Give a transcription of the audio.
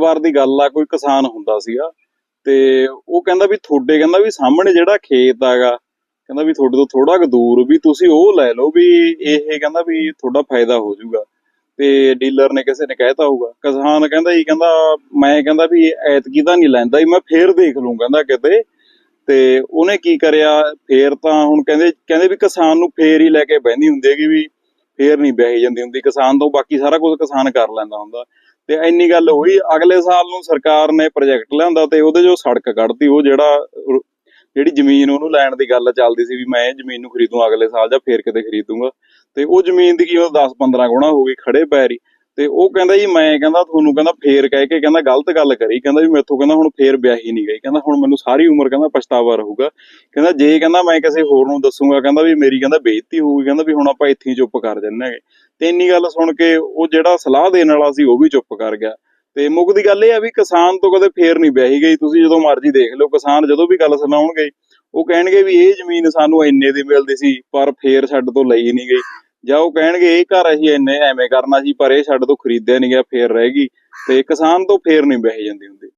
ਵਾਰ ਦੀ ਗੱਲ ਆ, ਕੋਈ ਕਿਸਾਨ ਹੁੰਦਾ ਸੀਗਾ ਤੇ ਉਹ ਕਹਿੰਦਾ ਵੀ ਤੁਹਾਡੇ, ਕਹਿੰਦਾ ਵੀ ਸਾਹਮਣੇ ਜਿਹੜਾ ਖੇਤ ਹੈਗਾ ਕਹਿੰਦਾ ਵੀ ਤੁਹਾਡੇ ਤੋਂ ਥੋੜਾ ਕੁ ਦੂਰ ਵੀ ਤੁਸੀਂ ਉਹ ਲੈ ਲਓ ਵੀ ਇਹ ਕਹਿੰਦਾ ਵੀ ਤੁਹਾਡਾ ਫਾਇਦਾ ਹੋ ਜਾਊਗਾ। ਤੇ ਡੀਲਰ ਨੇ ਕਿਸੇ ਨੇ ਕਹਿਤਾ ਹੋਊਗਾ। ਕਿਸਾਨ ਕਹਿੰਦਾ ਜੀ, ਕਹਿੰਦਾ ਮੈਂ ਕਹਿੰਦਾ ਵੀ ਐਤਕੀ ਤਾਂ ਨਹੀਂ ਲੈਂਦਾ ਜੀ, ਮੈਂ ਫੇਰ ਦੇਖ ਲੂੰ ਕਹਿੰਦਾ ਕਿਤੇ। ਤੇ ਉਹਨੇ ਕੀ ਕਰਿਆ, ਫੇਰ ਤਾਂ ਹੁਣ ਕਹਿੰਦੇ ਕਹਿੰਦੇ ਵੀ ਕਿਸਾਨ ਨੂੰ ਫੇਰ ਹੀ ਲੈ ਕੇ ਬਹਿੰਦੀ ਹੁੰਦੀ ਹੈਗੀ ਵੀ ਫੇਰ ਨਹੀਂ ਬਹਿ ਜਾਂਦੀ ਹੁੰਦੀ। ਕਿਸਾਨ ਤੋਂ ਬਾਕੀ ਸਾਰਾ ਕੁਝ ਕਿਸਾਨ ਕਰ ਲੈਂਦਾ ਹੁੰਦਾ। ਤੇ ਇੰਨੀ ਗੱਲ ਹੋਈ, ਅਗਲੇ ਸਾਲ ਨੂੰ ਸਰਕਾਰ ਨੇ ਪ੍ਰੋਜੈਕਟ ਲਿਆਂਦਾ ਤੇ ਉਹਦੇ ਜੋ ਸੜਕ ਕੱਢਤੀ, ਉਹ ਜਿਹੜਾ ਜਿਹੜੀ ਜ਼ਮੀਨ ਉਹਨੂੰ ਲੈਣ ਦੀ ਗੱਲ ਚੱਲਦੀ ਸੀ ਵੀ ਮੈਂ ਇਹ ਜ਼ਮੀਨ ਨੂੰ ਖਰੀਦੂੰ ਅਗਲੇ ਸਾਲ ਜਾਂ ਫੇਰ ਕਿਤੇ ਖਰੀਦੂੰਗਾ, ਤੇ ਉਹ ਜ਼ਮੀਨ ਦੀ ਕੀਮਤ 10-15 ਗੁਣਾ ਹੋ ਗਈ ਖੜੇ ਪੈਰੀ। ਤੇ ਉਹ ਕਹਿੰਦਾ ਜੀ, ਮੈਂ ਕਹਿੰਦਾ ਤੁਹਾਨੂੰ ਕਹਿੰਦਾ ਫੇਰ ਕਹਿ ਕੇ ਕਹਿੰਦਾ ਗਲਤ ਗੱਲ ਕਰੀ, ਕਹਿੰਦਾ ਵੀ ਮੈਥੋਂ ਕਹਿੰਦਾ ਹੁਣ ਫੇਰ ਵਿਆਹੀ ਨਹੀਂ ਗਈ, ਕਹਿੰਦਾ ਹੁਣ ਮੈਨੂੰ ਸਾਰੀ ਉਮਰ ਕਹਿੰਦਾ ਪਛਤਾਵਾ ਰਹੂਗਾ। ਕਹਿੰਦਾ ਜੇ ਕਹਿੰਦਾ ਮੈਂ ਕਿਸੇ ਹੋਰ ਨੂੰ ਦੱਸੂਗਾ, ਕਹਿੰਦਾ ਵੀ ਮੇਰੀ ਕਹਿੰਦਾ ਬੇਇੱਜ਼ਤੀ ਹੋਊਗੀ, ਕਹਿੰਦਾ ਵੀ ਹੁਣ ਆਪਾਂ ਇੱਥੇ ਹੀ ਚੁੱਪ ਕਰ ਜੰਨਾਂਗੇ ਤੇ ਇੰਨੀ ਗੱਲ ਸੁਣ ਕੇ ਉਹ ਜਿਹੜਾ ਸਲਾਹ ਦੇਣ ਵਾਲਾ ਸੀ, ਉਹ ਵੀ ਚੁੱਪ ਕਰ ਗਿਆ। ਤੇ ਮੁੱਖ ਦੀ ਗੱਲ ਇਹ ਆ ਵੀ ਕਿਸਾਨ ਤੋਂ ਕਦੇ ਫੇਰ ਨਹੀਂ ਵਿਆਹੀ ਗਈ। ਤੁਸੀਂ ਜਦੋਂ ਮਰਜ਼ੀ ਦੇਖ ਲਓ, ਕਿਸਾਨ ਜਦੋਂ ਵੀ ਗੱਲ ਸੁਣਾਉਣਗੇ, ਉਹ ਕਹਿਣਗੇ ਵੀ ਇਹ ਜ਼ਮੀਨ ਸਾਨੂੰ ਇੰਨੇ ਦੀ ਮਿਲਦੀ ਸੀ, ਪਰ ਫੇਰ ਸਾਡੇ ਤੋਂ ਲਈ ਨਹੀਂ ਗਈ। ਜਾਂ ਉਹ ਕਹਿਣਗੇ, ਇਹ ਘਰ ਅਸੀਂ ਇੰਨੇ ਐਵੇਂ ਕਰਨਾ ਸੀ, ਪਰ ਇਹ ਸਾਡੇ ਤੋਂ ਖਰੀਦਿਆ ਨਹੀਂ ਗਿਆ, ਫੇਰ ਰਹਿ ਗਈ। ਤੇ ਕਿਸਾਨ ਤੋਂ ਫੇਰ ਨਹੀਂ ਬਹਿ ਜਾਂਦੀ ਹੁੰਦੀ।